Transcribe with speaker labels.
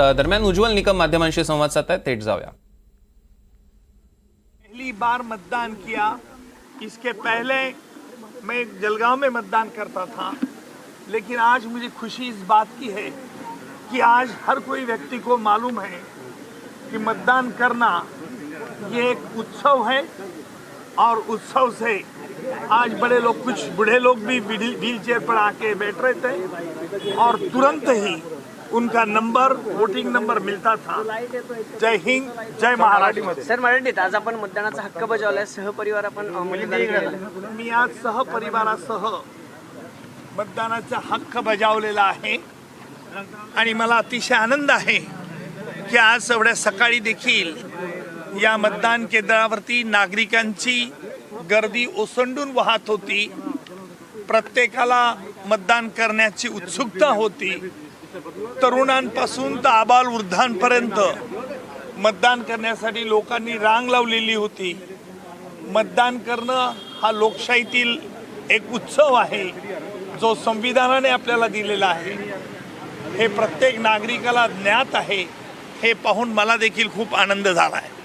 Speaker 1: दरम्यान उज्ज्वल निकम माध्यमांशी संवाद साधतायत. थेट जाऊया.
Speaker 2: पहली बार मतदान किया, इसके पहले मैं जलगांव में मतदान करता था, लेकिन आज मुझे खुशी इस बात की है कि आज हर कोई व्यक्ति को मालूम है कि मतदान करना ये एक उत्सव है, और उत्सव से आज बड़े लोग, कुछ बूढ़े लोग भी व्हील चेयर पर आके बैठ रहे थे, और तुरंत ही उनका नंबर वोटिंग नंबर मिलता था। जय हिंद जय महाराष्ट्र।
Speaker 3: सर मराठीत आज आपण मतदानाचा हक्क बजावलाय. सहपरिवार आपण
Speaker 2: मी आज सहपरिवारासह मतदानाचा हक्क बजावलेला आहे. आणि मला अतिशय आनंद आहे की आज एवढ्या सकाळी देखील या मतदान केंद्रावरती नागरिकांची गर्दी ओसंडून वाहत होती. प्रत्येकाला मतदान करण्याची उत्सुकता होती. तरुणांपासून तर आबाल वृद्धांपर्यंत मतदान करण्यासाठी लोकांनी रांग लावलेली होती. मतदान करणं हा लोकशाहीतील एक उत्सव आहे जो संविधानाने आपल्याला दिलेला आहे. हे प्रत्येक नागरिकाला ज्ञात आहे हे पाहून मला देखील खूप आनंद झाला आहे.